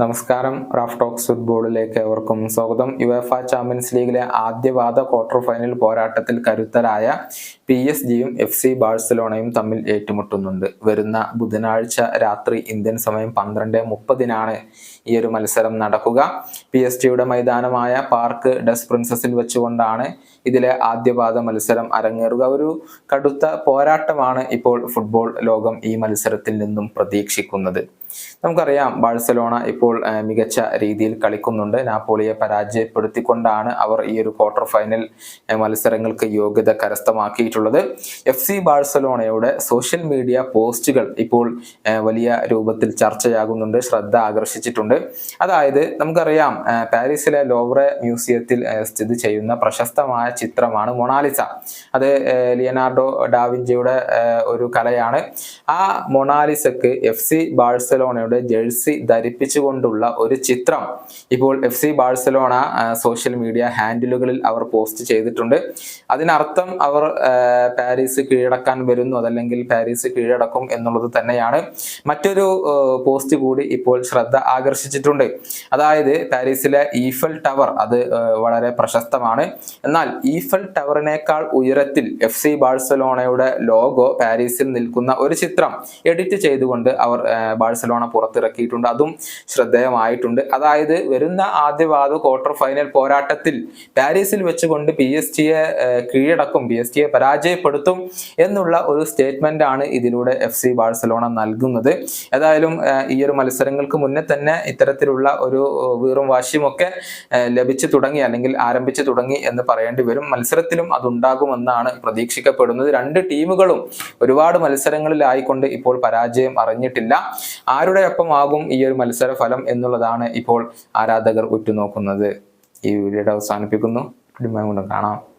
നമസ്കാരം Raf talks ഫുട്ബോളിലേക്ക് ഏവർക്കും സ്വാഗതം. യുഎഫ ചാമ്പ്യൻസ് ലീഗിലെ ആദ്യപാദ ക്വാർട്ടർ ഫൈനൽ പോരാട്ടത്തിൽ കരുത്തരായ പി എസ് ജിയും എഫ് സി ബാഴ്സലോണയും തമ്മിൽ ഏറ്റുമുട്ടുന്നുണ്ട്. വരുന്ന ബുധനാഴ്ച രാത്രി ഇന്ത്യൻ സമയം പന്ത്രണ്ട് മുപ്പതിനാണ് ഈ ഒരു മത്സരം നടക്കുക. പി എസ് ജിയുടെ മൈതാനമായ പാർക്ക് ഡസ് പ്രിൻസസിൽ വെച്ചുകൊണ്ടാണ് ഇതിലെ ആദ്യപാദ മത്സരം അരങ്ങേറുക. ഒരു കടുത്ത പോരാട്ടമാണ് ഇപ്പോൾ ഫുട്ബോൾ ലോകം ഈ മത്സരത്തിൽ നിന്നും പ്രതീക്ഷിക്കുന്നത്. നമുക്കറിയാം ബാഴ്സലോണ ഇപ്പോൾ മികച്ച രീതിയിൽ കളിക്കുന്നുണ്ട്. നാപ്പോളിയെ പരാജയപ്പെടുത്തിക്കൊണ്ടാണ് അവർ ഈ ഒരു ക്വാർട്ടർ ഫൈനൽ മത്സരങ്ങൾക്ക് യോഗ്യത കരസ്ഥമാക്കിയിട്ടുള്ളത്. എഫ് സി ബാഴ്സലോണയുടെ സോഷ്യൽ മീഡിയ പോസ്റ്റുകൾ ഇപ്പോൾ വലിയ രൂപത്തിൽ ചർച്ചയാകുന്നുണ്ട് ശ്രദ്ധ ആകർഷിച്ചിട്ടുണ്ട്. അതായത് നമുക്കറിയാം പാരീസിലെ ലോവറെ മ്യൂസിയത്തിൽ സ്ഥിതി ചെയ്യുന്ന പ്രശസ്തമായ ചിത്രമാണ് മൊണാലിസ. അത് ലിയനാർഡോ ഡാവിഞ്ചിയുടെ ഒരു കലയാണ്. ആ മൊണാലിസക്ക് എഫ് സി ബാഴ്സലോണയുടെ ജേഴ്സി ധരിപ്പിച്ചുകൊണ്ടുള്ള ഒരു ചിത്രം. ഇപ്പോൾ F C Barcelona social media ഹാൻഡിലുകളിൽ അവർ പോസ്റ്റ് ചെയ്തിട്ടുണ്ട്. അതിനർത്ഥം അവർ പാരീസ് കീഴടക്കാൻ വരുന്നു അതല്ലെങ്കിൽ പാരീസ് കീഴടക്കും എന്നുള്ളത് തന്നെയാണ്. മറ്റൊരു പോസ്റ്റ് കൂടി ഇപ്പോൾ ശ്രദ്ധ ആകർഷിച്ചിട്ടുണ്ട്. അതായത് പാരീസിലെ ഈഫൽ ടവർ അത് വളരെ പ്രശസ്തമാണ്. എന്നാൽ ഈഫൽ ടവറിനേക്കാൾ ഉയരത്തിൽ എഫ് സി ബാഴ്സലോണയുടെ ലോഗോ പാരീസിൽ നിൽക്കുന്ന ഒരു ചിത്രം എഡിറ്റ് ചെയ്തുകൊണ്ട് അവർ ആ, ബാഴ്സലോണ പുറത്തിറക്കിയിട്ടുണ്ട്. അതും ശ്രദ്ധേയമായിട്ടുണ്ട്. അതായത് വരുന്ന ആദ്യപാദ ക്വാർട്ടർ ഫൈനൽ പോരാട്ടത്തിൽ പാരീസിൽ വെച്ചുകൊണ്ട് പി എസ് ടിയെ കീഴടക്കും പി എസ് ടിയെ പരാജയപ്പെടുത്തും എന്നുള്ള ഒരു സ്റ്റേറ്റ്മെന്റ് ആണ് ഇതിലൂടെ എഫ് സി ബാഴ്സലോണ നൽകുന്നത്. ഏതായാലും ഈ ഒരു മത്സരങ്ങൾക്ക് മുന്നേ തന്നെ ഇത്തരത്തിലുള്ള ഒരു വീറും വാശിയുമൊക്കെ ലഭിച്ചു തുടങ്ങി അല്ലെങ്കിൽ ആരംഭിച്ചു തുടങ്ങി എന്ന് പറയേണ്ടി വരും. മത്സരത്തിലും അതുണ്ടാകുമെന്നാണ് പ്രതീക്ഷിക്കപ്പെടുന്നത്. രണ്ട് ടീമുകളും ഒരുപാട് മത്സരങ്ങളിലായിക്കൊണ്ട് ഇപ്പോൾ പരാജയം അറിഞ്ഞിട്ടില്ല. ആരുടെ ഒപ്പമാകും ഈ ഒരു മത്സര ഫലം എന്നുള്ളതാണ് ഇപ്പോൾ ആരാധകർ ഉറ്റുനോക്കുന്നത്? ഈ വീഡിയോയുടെ അവസാനിപ്പിക്കുന്നു. കാണാം.